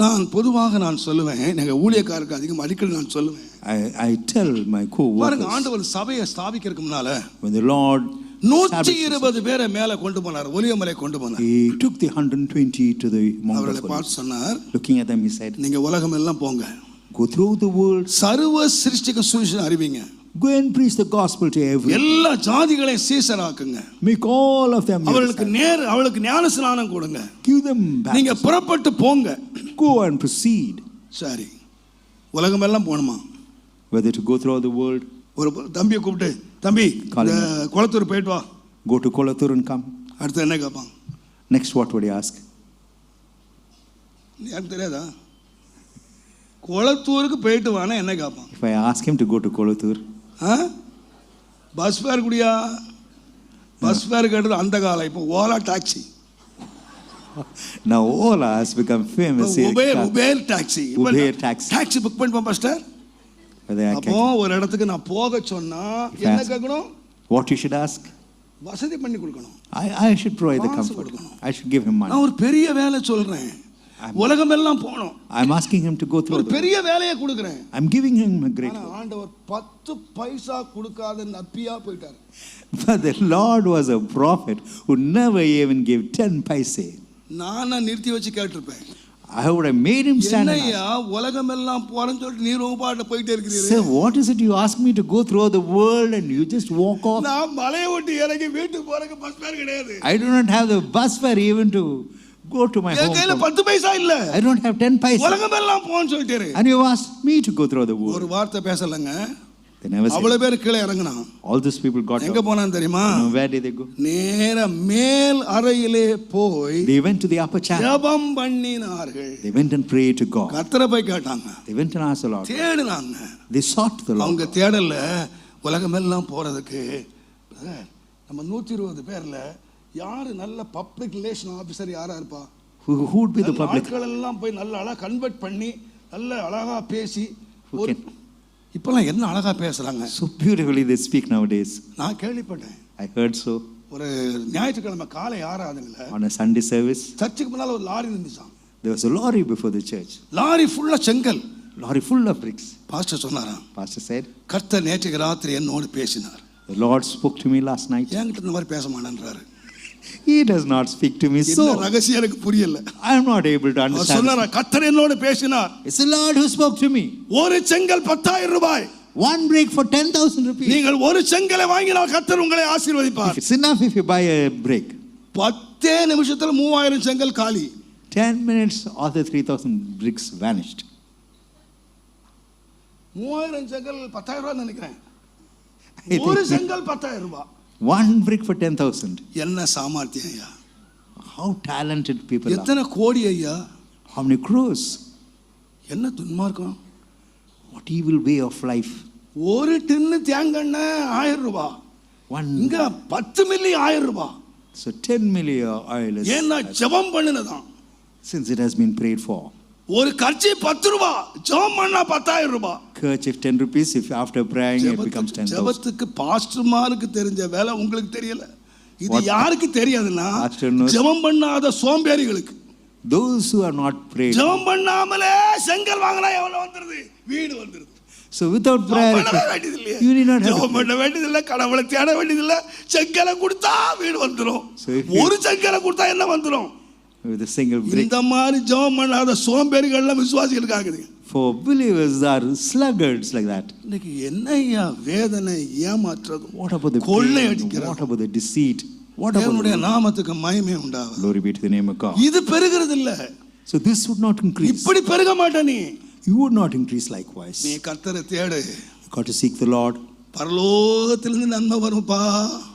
நான் பொதுவாக நான் சொல்லுவேன் எங்கள் ஊழியக்காரருக்கு அதிகம் அடிக்கடி நான் சொல்லுவேன் I, I tell my co-workers பாருங்க ஆண்டவர் சபையை ஸ்தாபிக்கிறதுக்கு முன்னால when the Lord நூற்றி இருபது பேரை மேல கொண்டு போனார் ஒலியமலை கொண்டு போனார் He took the 120 to the Mount அவர்களை of Olives. பார்த்து சொன்னார் Looking at them, he said, நீங்க உலகம் எல்லாம் போங்க Go through the world, சர்வ சிருஷ்டிக சுவிசேஷம் அறிவிங்க go and preach the gospel to everyone. எல்லா ஜாதிகளையும் சீசராக்குங்க Make all of them your அவர்களுக்கு disciples. நேர் அவளுக்கு ஞான ஸ்நானம் கொடுங்க Give them back. நீங்க புறப்பட்டு போங்க Go and proceed. சரி. உலகம் எல்லாம் போகணுமா? Whether to go throughout the world, ஒரு தம்பியை கூப்பிட்டு தம்பி. குளத்தூர் போயிட்டு வா. Go to Kolathur and come. அடுத்து என்ன கேட்பான்? Next, what would he ask? எனக்கு தெரியாதா? குளத்தூருக்கு போயிட்டு வானா என்ன கேட்பான்? If I ask him to go to Kolathur, ஆ? பஸ் ஃபேர் குடியா? பஸ் ஃபேர் கேட்டது அந்த காலம். இப்போ Ola taxi. now Ola has become famous here. Uber Uber taxi Uber taxi. Taxi book பண்ணிப்போம் பாஸ்டர் Whether I அப்போ can, ஒரு இடத்துக்கு நான் போக சொன்னா If I என்ன ask- கேட்கணும் what you should ask? வசதி பண்ணி கொடுக்கணும் I, I should provide the காசு comfort. கொடுக்கணும். I should give him money. நான் ஒரு பெரிய வேலை சொல்றேன் உலகம் எல்லாம் போகணும் I'm asking him to go through ஒரு the பெரிய வேலையை கொடுக்குறேன் I'm giving him a great ஆனா work. ஆண்டவர் பத்து பைசா கொடுக்காத நப்பியா போயிட்டார் But the Lord was a prophet who never even gave 10 paise. நானா நிறுத்தி வச்சு கேட்டிருப்பேன் I would have made him stand என்னையா உலகம் எல்லாம் போறேன்னு சொல்லிட்டு நீ ரொம்ப பாட்டு போயிட்டே Sir, இருக்கிறீரு what is it you ask me to go throughout the world and you just walk off? நான் மலையை விட்டு இறங்கி வீட்டுக்கு போறதுக்கு பஸ் பேர் கிடையாது I do not have the bus fare even to go to my என் கையில home. பத்து பைசா இல்ல I don't have 10 paise. உலகம் எல்லாம் போன்னு சொல்லிட்டாரு And you asked me to go through the ஒரு world. வார்த்தை பேசலங்க. அவ்வளவு பேர் கீழே இறங்கினான் All these people got எங்க. போனான் தெரியுமா where did they go? நேர மேல் அறையிலே போய் They went to the upper chapel. ஜெபம் பண்ணினார்கள் They went and prayed to God. கத்தரை போய் கேட்டாங்க They went and asked the Lord. தேடினாங்க They sought the Lord. அவங்க தேடல உலகமெல்லாம் போறதுக்கு நம்ம நூத்தி இருபது பேர்ல யாரு நல்ல பப்ளிக் ரிலேஷன் ஆபீசர் யாரா இருப்பா the நல்ல public? ஆட்கள் எல்லாம் போய் நல்ல அழகா கன்வெர்ட் பண்ணி நல்ல அழகா பேசி இப்பெல்லாம் என்ன அழகா பேசுறாங்க So beautifully they speak nowadays. நான் கேள்விப்பட்டேன் I heard so ஒரு ஞாயிற்றுக்கிழமை காலை on a Sunday service. சர்ச்சுக்கு முன்னால ஒரு லாரி நின்றுச்சான் There was a lorry before the church. Lorry ஃபுல்லா செங்கல் Lorry full of bricks. Pastor சொன்னாராம் Pastor said, கர்த்தர் நேற்றுக்கு ராத்திரி என்னோடு பேசினார் The Lord spoke to me last night. என்கிட்ட இந்த மாதிரி பேச மாட்டேன்றாரு He does not speak to me so. ரகசியம் எனக்கு புரியல I am not able to understand. சொன்னாரா கர்த்தர் என்னோடு பேசினார் It's the Lord who spoke to me. ஒரு செங்கல் பத்தாயிரம் ரூபாய் One brick for 10,000 rupees. நீங்கள் ஒரு செங்கலை வாங்கினால் கர்த்தர் உங்களை ஆசீர்வதிப்பார் it's enough if you buy a brick. பத்தே நிமிஷத்துல மூவாயிரம் செங்கல் காலி 10 minutes, all the 3,000 bricks vanished. மூவாயிரம் செங்கல் பத்தாயிரம் ரூபாய் நினைக்கிறேன் ஒரு செங்கல் பத்தாயிரம் ரூபாய் one brick for 10,000. என்ன சாமர்த்தியம் ஐயா How talented people are. எத்தனை கோடி ஐயா How many crores? என்ன துன்மார்க்கம் What evil way of life. ஒரு டின்னு தேங்கெண்ணெய் ஆயிரம் ரூபாய் One, இங்க பத்து மில்லி ஆயிரம் so 10 million oil is, ஏன்னா ஜெபம் பண்ணினதான் since it has been prayed for. ஒரு கட்சி பத்து ரூபாய் ஜெபம் பண்ணா பத்தாயிரம் ரூபாய் Kerchief 10 rupees, if after praying it becomes ஜெபத்துக்கு 10,000. ஜெபத்துக்கு பாஸ்டர்மாருக்கு தெரிஞ்ச வேலை உங்களுக்கு தெரியல. இது யாருக்கு தெரியாதுன்னா. ஜெபம் பண்ணாத சோம்பேறிகளுக்கு. Those who are not prayed. ஜெபம் பண்ணாமலே செங்கல் வாங்கினா எவ்வளவு வந்துருது? வீடு வந்துருது. வேண்டியது இல்லையே. you need not have ஜெபம் பண்ண வேண்டியதில்லை கடவுளை தேட வேண்டியதில்லை. செங்கலை கொடுத்தா வீடு you- ஒரு செங்கலை கொடுத்தா என்ன வந்துரும்? A single brick. இந்த மாதிரி ஜெபம் பண்ணாத சோம்பேறிகள்லாம் விசுவாசிகளுக்கு ஆகுது For believers are sluggards like that. இன்னைக்கு என்ன ஐயா வேதனை ஏமாற்றுறதும் What about the கொள்ளை? அடிக்கிறது What about the deceit? What about தேவனுடைய the... நாமத்துக்கு மகிமை உண்டாகும் Glory be to the name of God. இது பெருகிறது இல்ல So this would not increase. இப்படி பெருக மாட்ட நீ You would not increase likewise. நீ கர்த்தரை தேடு You got to seek the Lord. பரலோகத்திலிருந்து நன்மை வரும்பா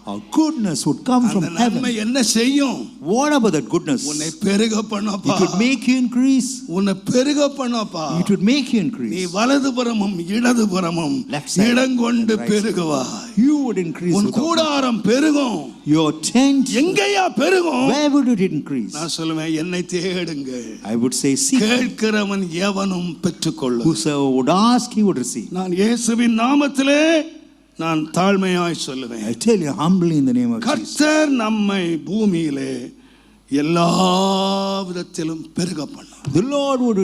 Our goodness would come from நன்மை heaven. என்ன செய்யும் What about that goodness? உன்னை பெருக It பண்ணப்பா would make you increase. உன்னை பெருக பண்ணப்பா It would make you நீ increase. வலதுபுறமும் இடதுபுறமும் Left side, இடங்கொண்டு right side. பெருகுவா You would increase. உன் கூடாரம் பெருகும் Your tent, எங்கேயா பெருகும் where would it increase? நான் சொல்லுவேன் என்னை தேடுங்க I would say, seek. கேட்கிறவன் எவனும் பெற்றுக்கொள்ளும் Whosoever would ask, he would receive. நான் இயேசுவின் நாமத்திலே நான் தாழ்மையாய் சொல்லுவேன் I tell you humbly in the name of Jesus. கர்த்தர் நம்மை பூமியிலே எல்லா விதத்திலும் பெருக பண்ணார் The Lord would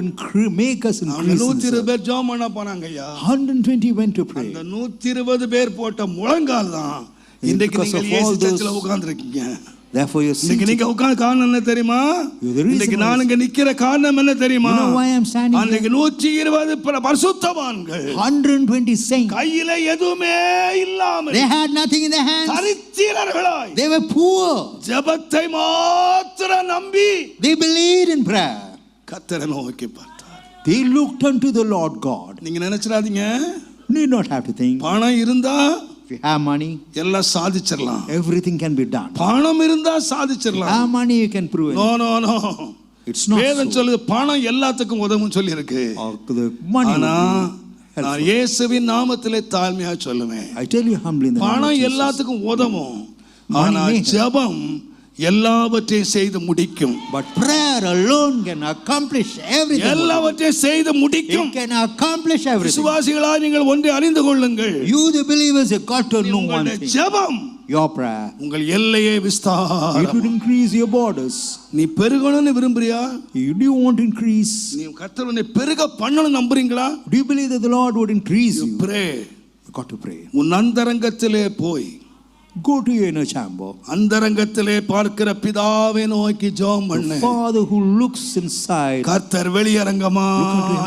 make us increase. பேர் ஜோம் பண்ண போனாங்க ஐயா 120 went to pray. அந்த நூத்தி இருபது பேர் போட்ட முழங்கால் தான் இன்றைக்கு நீங்கள் those- சர்ச்சில் உட்கார்ந்துருக்கீங்க Therefore, இன்னைக்கு seated. நீங்க உட்கார்ந்த காரணம் என்ன தெரியுமா இன்னைக்கு நான் இங்க நிக்கிற காரணம் என்ன தெரியுமா You why I'm standing here? அன்னைக்கு நூற்றி இருபது பர- பரிசுத்தவான்கள் 120 saints. கையில எதுவுமே இல்லாமல் They had nothing in their hands. தரித்திரர்களாய் They were poor. ஜெபத்தை மாத்திர நம்பி They believed in prayer. கத்தரை நோக்கி பார்த்தார் They looked unto the Lord God. நீங்க நினைச்சிடாதீங்க Need not have to think. பணம் இருந்தா If you have money, எல்லாம் சாதிச்சிடலாம் everything can be done. பணம் இருந்தா சாதிச்சிடலாம் Have money, you can prove it. No no It's not வேதம். சொல்லுது பணம் எல்லாத்துக்கும் உதவும் சொல்லி இருக்கு. ஆனா நான். இயேசுவின் நாமத்திலே தாழ்மையா சொல்லுவேன் I tell you humbly in the பணம். எல்லாத்துக்கும் உதவும் ஆனா. ஜெபம் எல்லாவற்றையும் செய்து முடிக்கும் But prayer alone can accomplish everything. எல்லாவற்றையும் செய்து முடிக்கும் It can accomplish everything. விசுவாசிகளா நீங்கள் ஒன்றை அறிந்து கொள்ளுங்கள் You, the believers, have got to know one thing. ஜெபம் Your prayer. உங்கள் எல்லையை It விஸ்தாரம் would increase your borders. நீ பெருகணும்னு விரும்புறியா You do you want to increase? நீ கர்த்தர் உன்னை பெருக பண்ணணும் நம்புறீங்களா Do you believe that the Lord would increase you? Pray You got to pray. உன் அந்தரங்கத்திலே போய் Your inner chamber. அந்தரங்கத்திலே பார்க்கிற பிதாவை நோக்கி The பண்ணு Father who looks inside, கர்த்தர் வெளியரங்கமா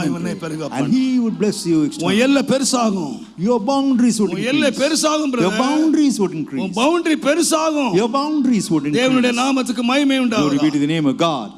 இவனை பெருக and He would bless you உன். எல்லை பெருசாகும் Your boundaries would உன் எல்லை increase. பெருசாகும் Your brother. boundaries would உன் increase. பவுண்டரி பெருசாகும் Your boundaries would தேவனுடைய increase. நாமத்துக்கு மகிமை Glory be உண்டாகும் to the name of God.